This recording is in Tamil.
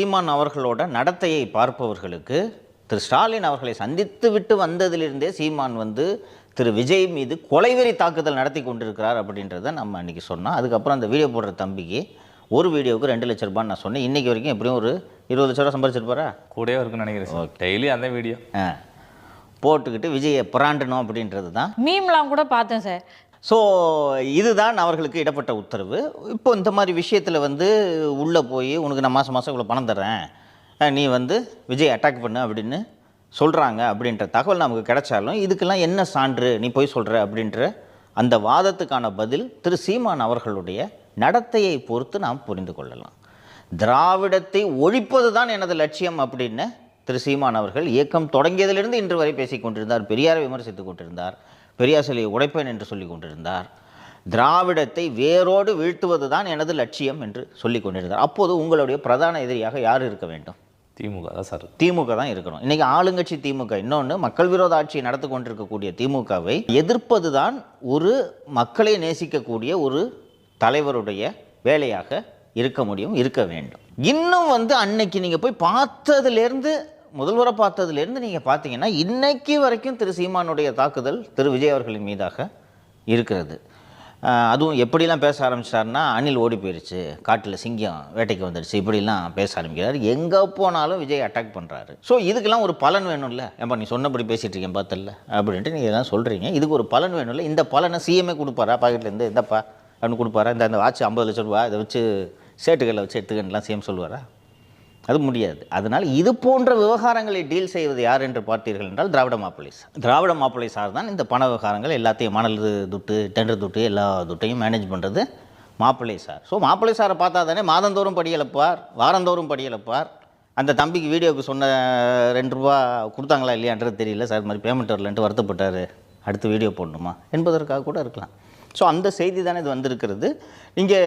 சீமான் அவர்களோட நடத்தையை பார்ப்பவர்களுக்கு திரு ஸ்டாலின் அவர்களை சந்தித்து விட்டு வந்ததிலிருந்தே சீமான் வந்து திரு விஜய் மீது கொலைவெறி தாக்குதல் நடத்தி கொண்டிருக்கிறார் அப்படின்றத நம்ம அன்றைக்கி சொன்னோம். அதுக்கப்புறம் அந்த வீடியோ போடுற தம்பிக்கு ஒரு வீடியோவுக்கு ரெண்டு லட்ச ரூபான்னு நான் சொன்னேன். இன்றைக்கி வரைக்கும் எப்படியும் ஒரு இருபது லட்ச ரூபா சம்பாரிச்சிருப்பாரா? கூடவே இருக்குன்னு நினைக்கிறேன் சார். டெய்லி அந்த வீடியோ. ஆ. போட்டுக்கிட்டு விஜயை பிராண்டணும் அப்படின்றது தான். மீம்லாம் கூட பார்த்தேன் சார். ஸோ இதுதான் அவர்களுக்கு இடப்பட்ட உத்தரவு. இப்போ இந்த மாதிரி விஷயத்தில் வந்து உள்ளே போய் உனக்கு நான் மாதம் மாதம் இவ்வளோ பணம் தரேன் நீ வந்து விஜய் அட்டாக் பண்ணு அப்படின்னு சொல்கிறாங்க அப்படின்ற தகவல் நமக்கு கிடைச்சாலும் இதுக்கெல்லாம் என்ன சான்று நீ போய் சொல்கிற அப்படின்ற அந்த வாதத்துக்கான பதில் திரு. சீமான் அவர்களுடைய நடத்தையை பொறுத்து நாம் புரிந்து கொள்ளலாம். திராவிடத்தை ஒழிப்பது தான் எனது லட்சியம் அப்படின்னு திரு. சீமான் அவர்கள் இயக்கம் தொடங்கியதிலிருந்து இன்று வரை பேசிக் கொண்டிருந்தார் பெரியாரை விமர்சித்துக் கொண்டிருந்தார். பெரியார் சிலையை உடைப்பேன் என்று சொல்லிக் கொண்டிருந்தார். திராவிடத்தை வேரோடு வீழ்த்துவது தான் எனது லட்சியம் என்று சொல்லிக் கொண்டிருந்தார். அப்போது உங்களுடைய பிரதான எதிரியாக யார் இருக்க வேண்டும்? திமுக தான் சார். திமுக தான் இருக்கணும். இன்னைக்கு ஆளுங்கட்சி திமுக இன்னொன்று மக்கள் விரோத ஆட்சியை நடத்தி கொண்டிருக்கக்கூடிய திமுகவை எதிர்ப்பது தான் ஒரு மக்களை நேசிக்கக்கூடிய ஒரு தலைவருடைய வேலையாக இருக்க முடியும் இருக்க வேண்டும். இன்னும் வந்து அன்னைக்கு நீங்கள் போய் பார்த்ததுலேருந்து முதல்வரை பார்த்ததுலேருந்து நீங்கள் பார்த்தீங்கன்னா இன்னைக்கு வரைக்கும் திரு சீமானுடைய தாக்குதல் திரு விஜய் அவர்களின் மீதாக இருக்கிறது. அதுவும் எப்படிலாம் பேச ஆரம்பிச்சிட்டாருன்னா அணில் ஓடி போயிடுச்சு காட்டில் சிங்கம் வேட்டைக்கு வந்துடுச்சு இப்படிலாம் பேச ஆரம்பிக்கிறார். எங்கே போனாலும் விஜய் அட்டாக் பண்ணுறாரு ஸோ இதுக்கெல்லாம் ஒரு பலன் வேணும்ல? ஏன்பா நீ சொன்னபடி பேசிகிட்டு இருக்கேன் பார்த்தல அப்படின்ட்டு நீங்கள் இதெல்லாம் சொல்கிறீங்க இதுக்கு ஒரு பலன் வேணும்ல? இந்த பலனை சிஎம்ஏ கொடுப்பாரா? பாக்கெட்லேருந்து இந்தப்பா அப்படின்னு கொடுப்பாரா? இந்த அந்த வாட்ச் ஐம்பது லட்ச ரூபா இதை வச்சு சேட்டுகளில் வச்சு எடுத்துக்கணுலாம் சிஎம் சொல்லுவாரா? அது முடியாது. அதனால் இது போன்ற விவகாரங்களை டீல் செய்வது யார் என்று பார்த்தீர்கள் என்றால் திராவிட மாப்பிள்ளை சார். திராவிட மாப்பிள்ளை சார் தான் இந்த பண விவகாரங்கள் எல்லாத்தையும் மணல் துட்டு டெண்டர் துட்டு எல்லா துட்டையும் மேனேஜ் பண்ணுறது மாப்பிள்ளை சார். ஸோ மாப்பிள்ளை சாரை பார்த்தா தானே மாதந்தோறும் படியளப்பார் வாரந்தோறும் படியளப்பார் அந்த தம்பிக்கு வீடியோவுக்கு சொன்ன ரெண்டு ரூபா கொடுத்தாங்களா இல்லையான்றது தெரியல சார். இது மாதிரி பேமெண்ட் வரலன்ட்டு வருத்தப்பட்டார். அடுத்து வீடியோ போடணுமா? என்பதற்காக கூட இருக்கலாம். ஸோ அந்த செய்தி தானே இது வந்திருக்கிறது. இங்கே